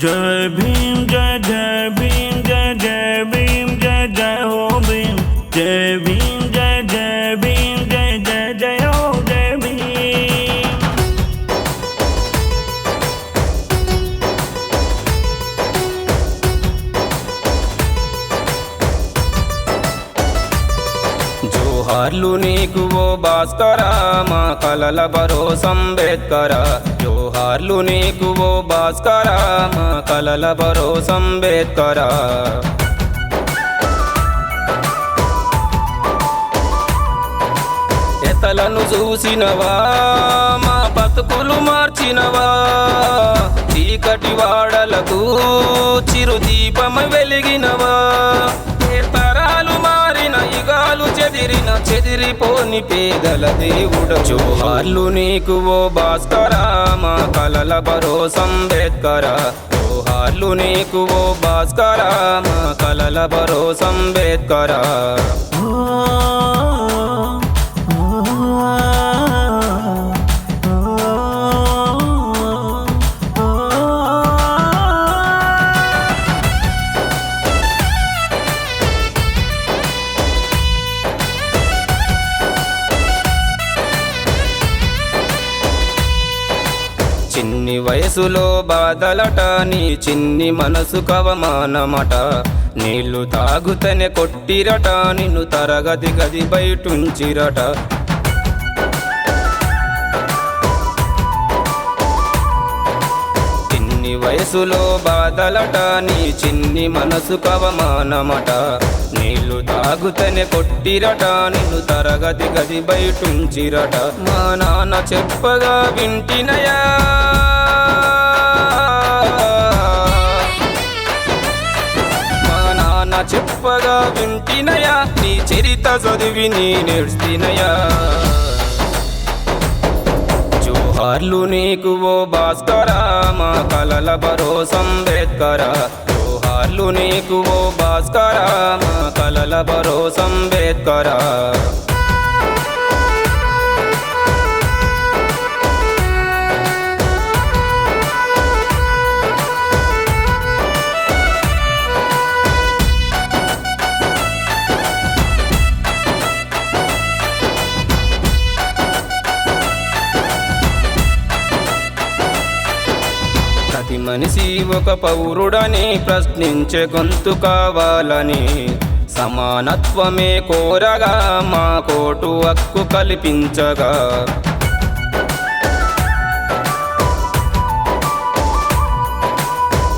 जय भीम, जय जय भीम, जय जय भीम, जय जय हो भीम। जय भीम, जय जय भीम, जय जय जय हो, जय भीम। जो हार जोहार लुनीक वो बास करा माँ मा कलल बरो संबेडकर జోహార్లు నీకు ఓ భాస్కర మా కలల భరోసా అంబేద్కర. ఎతలను చూసినవా మా బతుకులు మార్చినవా. చీకటి వాడలకు చిరు దీపమ వెలిగినవా. చెదిరిన పేదల దేవుడ జోహార్లు నీకు ఓ భాస్కర మా కలల భరోసా అంబేద్కర. జోహార్లు నీకు ఓ భాస్కర మా కలల భరోసా అంబేద్కర. చిన్ని వయసులో బాధలట నీ చిన్ని మనసు కవమానమట నీళ్ళు తాగుతనే కొట్టిరట నిన్ను తరగతి గది బయటుంచిరట. చిన్ని వయసులో బాధలట నీ చిన్ని మనసు కవమానమట నీళ్ళు తాగుతనే కొట్టిరట నిన్ను తరగతి గది బయటుంచిరట. మా నాన్న చెప్పగా వింటినయా? మా నాన్న చెప్పగా వింటినయా? నీ చరిత చదివి నీ నేర్చినయా? జోహార్లు నీకు ఓ భాస్కరా మా కలల భరోసం అంబేద్కర. జోహార్లు నీకు ఓ భాస్కర మా కలల భరోసా అంబేద్కర. మనిషి ఒక పౌరుడని ప్రశ్నించే గొంతు కావాలని సమానత్వమే కోరగా మా కోటు హక్కు కల్పించగా.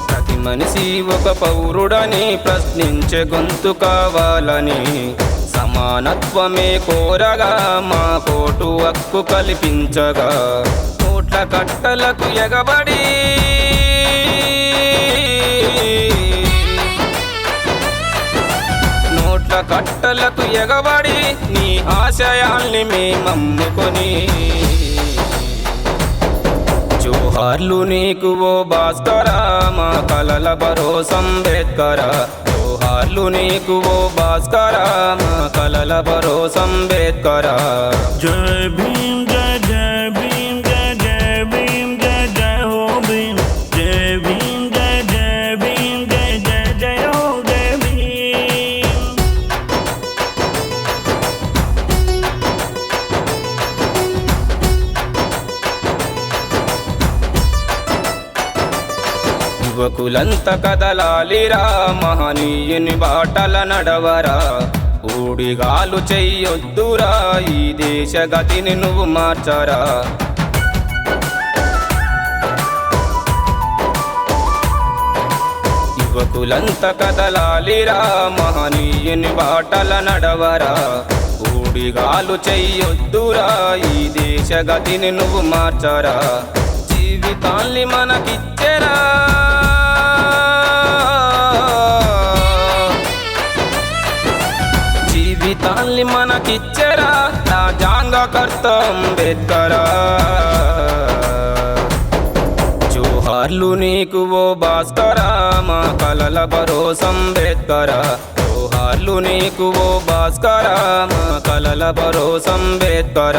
ప్రతి మనిషి ఒక పౌరుడని ప్రశ్నించే గొంతు కావాలని సమానత్వమే కోరగా మా కోటు హక్కు కల్పించగా. కోట్ల కట్టలకు ఎగబడి కట్టలకు ఎగబడి నీ ఆశయాల్ని మేమమ్ముకొని జోహార్లు నీకు ఓ భాస్కరా మా కలల భరోసం బేద్కరా జోహార్లు నీకు ఓ భాస్కరా మా కలల భరోసం బేద్కరా జై భీమ్ యువకులంత కదలాలిరా మహనీయుని బాటల నడవరా. ఊడిగాలు చెయ్యొద్దురా ఈ దేశ గతిని నువ్వు మార్చరా. యువకులంత కదలాలిరా మహనీయుని బాటల నడవరా. ఊడిగాలు చెయ్యొద్దురా ఈ దేశ గతిని నువ్వు మార్చరా. జీవితాల్ని మనకిచ్చెరా రాజ్యాంగకర్త అంబేద్కరా జోహార్లు నీకు ఓ భాస్కరా మా కలల భరోసం అంబేద్కర జోహార్లు నీకు ఓ భాస్కరా మా కలల భరోసం అంబేద్కర